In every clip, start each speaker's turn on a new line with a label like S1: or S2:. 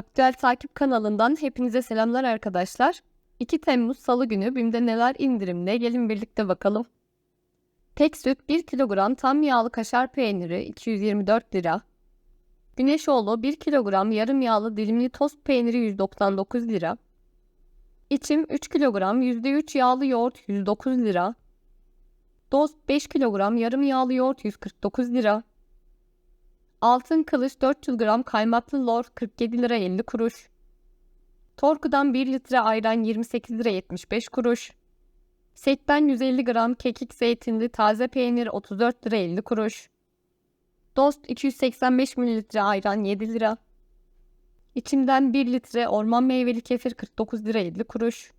S1: Aktüel Takip kanalından hepinize selamlar arkadaşlar. 2 Temmuz Salı günü BİM'de neler indirimde gelin birlikte bakalım. Tek süt 1 kilogram tam yağlı kaşar peyniri 224 lira. Güneşoğlu 1 kilogram yarım yağlı dilimli tost peyniri 199 lira. İçim 3 kilogram %3 yağlı yoğurt 109 lira. Dost 5 kilogram yarım yağlı yoğurt 149 lira. Altın kılıç 400 gram kaymaklı lor 47 lira 50 kuruş. Torku'dan 1 litre ayran 28 lira 75 kuruş. Setten 150 gram kekik zeytinli taze peynir 34 lira 50 kuruş. Dost 285 mililitre ayran 7 lira. İçimden 1 litre orman meyveli kefir 49 lira 50 kuruş.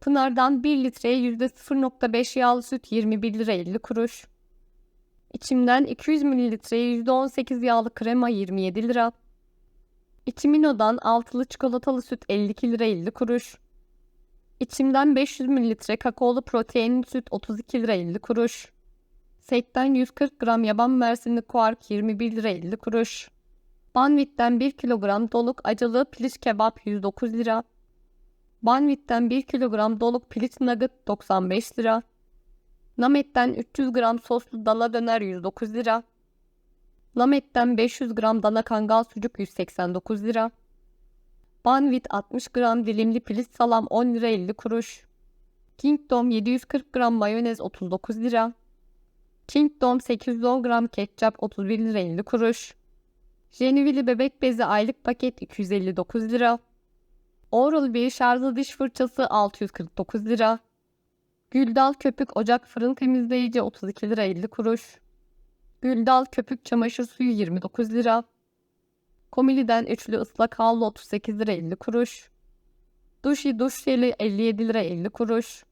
S1: Pınar'dan 1 litreye %0.5 yağlı süt 21 lira 50 kuruş. İçimden 200 mililitreye %18 yağlı krema 27 lira. İçimino'dan altılı çikolatalı süt 52 lira 50 kuruş. İçimden 500 mililitre kakaolu proteinli süt 32 lira 50 kuruş. Setten 140 gram yaban mersinli kuark 21 lira 50 kuruş. Banvit'ten 1 kilogram doluk acılı piliç kebap 109 lira. Banvit'ten 1 kilogram doluk piliç nugget 95 lira. Namet'ten 300 gram soslu dana döner 109 lira. Namet'ten 500 gram dana kangal sucuk 189 lira. Banvit 60 gram dilimli piliç salam 10 lira 50 kuruş. Kingdom 740 gram mayonez 39 lira. Kingdom 810 gram ketçap 31 lira 50 kuruş. Jenivili bebek bezi aylık paket 259 lira. Oral-B şarjlı diş fırçası 649 lira. Güldal köpük ocak fırın temizleyici 32 lira 50 kuruş. Güldal köpük çamaşır suyu 29 lira. Komili'den üçlü ıslak havlu 38 lira 50 kuruş. Duşi duş jeli 57 lira 50 kuruş.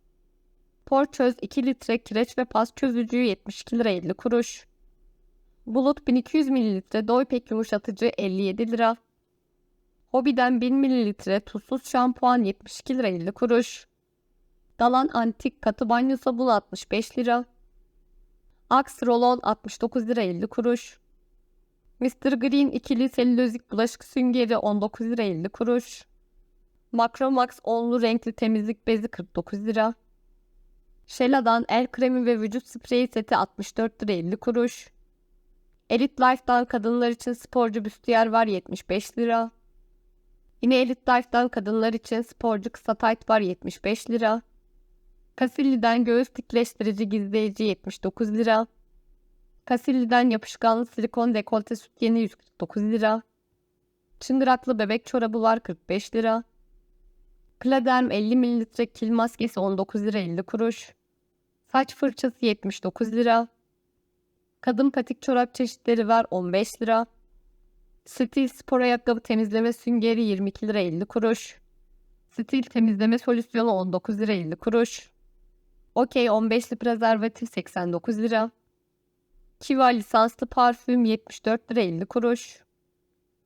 S1: Porçöz 2 litre kireç ve pas çözücü 72 lira 50 kuruş. Bulut 1200 mililitre doypek yumuşatıcı 57 lira. Hobiden 1000 mililitre tuzsuz şampuan 72 lira 50 kuruş. Dalan antik katı banyo sabunu 65 lira. Axe Rolon 69 lira 50 kuruş. Mr. Green ikili selülozik bulaşık süngeri 19 lira 50 kuruş. Macromax onlu renkli temizlik bezi 49 lira. Shella'dan el kremi ve vücut spreyi seti 64 lira 50 kuruş. Elite Life'dan kadınlar için sporcu büstiyer var 75 lira. Yine Elite Life'dan kadınlar için sporcu kısa tayt var 75 lira. Casilli'den göğüs dikleştirici gizleyici 79 lira. Casilli'den yapışkanlı silikon dekolte süt yeni 149 lira. Çıngıraklı bebek çorabı var 45 lira. Kladerm 50 mililitre kil maskesi 19 lira 50 kuruş. Saç fırçası 79 lira. Kadın patik çorap çeşitleri var 15 lira. Stil spor ayakkabı temizleme süngeri 22 lira 50 kuruş. Stil temizleme solüsyonu 19 lira 50 kuruş. Okey 15'li prezervatif 89 lira. Kiva lisanslı parfüm 74 lira 50 kuruş.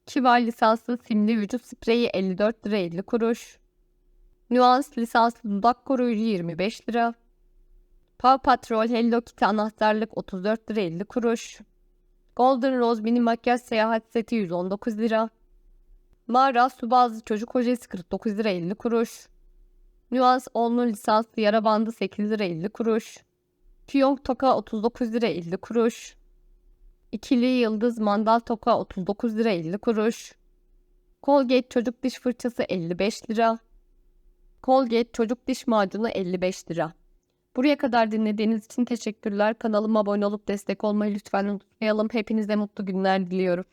S1: Kiva lisanslı simli vücut spreyi 54 lira 50 kuruş. Nuans lisanslı dudak koruyucu 25 lira. Paw Patrol Hello Kitty anahtarlık 34 lira 50 kuruş. Golden Rose mini makyaj seyahat seti 119 lira. Mağara su bazlı çocuk hojesi 49 lira 50 kuruş. Nuans onlu lisanslı yara bandı 8 lira 50 kuruş. Piyonk toka 39 lira 50 kuruş. İkili yıldız mandal toka 39 lira 50 kuruş. Colgate çocuk diş fırçası 55 lira. Colgate çocuk diş macunu 55 lira. Buraya kadar dinlediğiniz için teşekkürler. Kanalıma abone olup destek olmayı lütfen unutmayalım. Hepinize mutlu günler diliyorum.